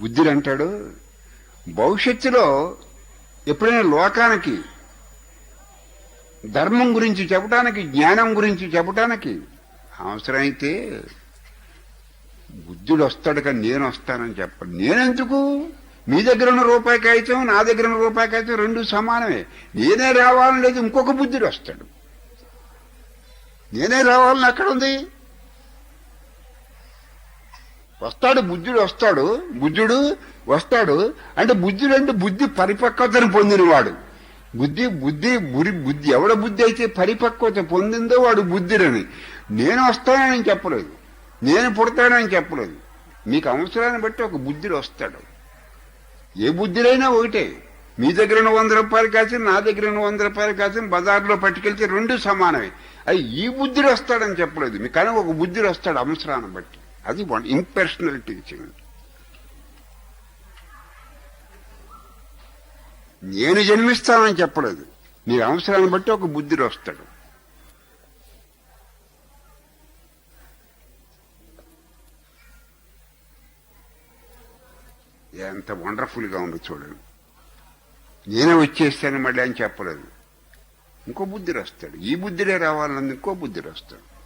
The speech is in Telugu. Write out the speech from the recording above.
బుద్ధుడు అంటాడు భవిష్యత్తులో ఎప్పుడైనా లోకానికి ధర్మం గురించి చెప్పడానికి జ్ఞానం గురించి చెప్పడానికి అవసరమైతే బుద్ధుడు వస్తాడు కానీ నేను వస్తానని చెప్పండి నేనెందుకు? మీ దగ్గర ఉన్న రూపాయి కాగితం నా దగ్గర ఉన్న రూపాయి కాగితం రెండు సమానమే. నేనే రావాలని లేదు ఇంకొక బుద్ధుడు వస్తాడు. నేనే రావాలని ఎక్కడ ఉంది? వస్తాడు బుద్ధుడు వస్తాడు బుద్ధుడు వస్తాడు అంటే బుద్ధుడు అంటే బుద్ధి పరిపక్వతను పొందినవాడు. బుద్ధి బుద్ధి బురి బుద్ధి ఎవడ బుద్ధి అయితే పరిపక్వత పొందిందో వాడు బుద్ధిరని. నేను వస్తానని చెప్పలేదు. నేను పుడతానని చెప్పలేదు. మీకు అవసరాన్ని బట్టి ఒక బుద్ధుడు వస్తాడు. ఏ బుద్ధిడైనా ఒకటే. మీ దగ్గర ఉన్న వంద రూపాయలు కాసిన నా దగ్గర ఉన్న వంద రూపాయలు కాసిన బజార్లో పట్టుకెళ్తే రెండు సమానమే. అది ఈ బుద్ధుడు వస్తాడని చెప్పలేదు. మీ కానీ ఒక బుద్ధుడు వస్తాడు అవసరాన్ని బట్టి. అది ఇంపర్సనల్ టీచింగ్. నేను జన్మిస్తానని చెప్పలేదు. నీ అవసరాన్ని బట్టి ఒక బుద్ధిడు వస్తాడు. ఎంత వండర్ఫుల్గా ఉంది చూడండి. నేనే వచ్చేస్తాను మళ్ళీ అని చెప్పలేదు. ఇంకో బుద్ధి వస్తాడు. ఈ బుద్ధిడే రావాలన్నది ఇంకో బుద్ధుడు వస్తాడు.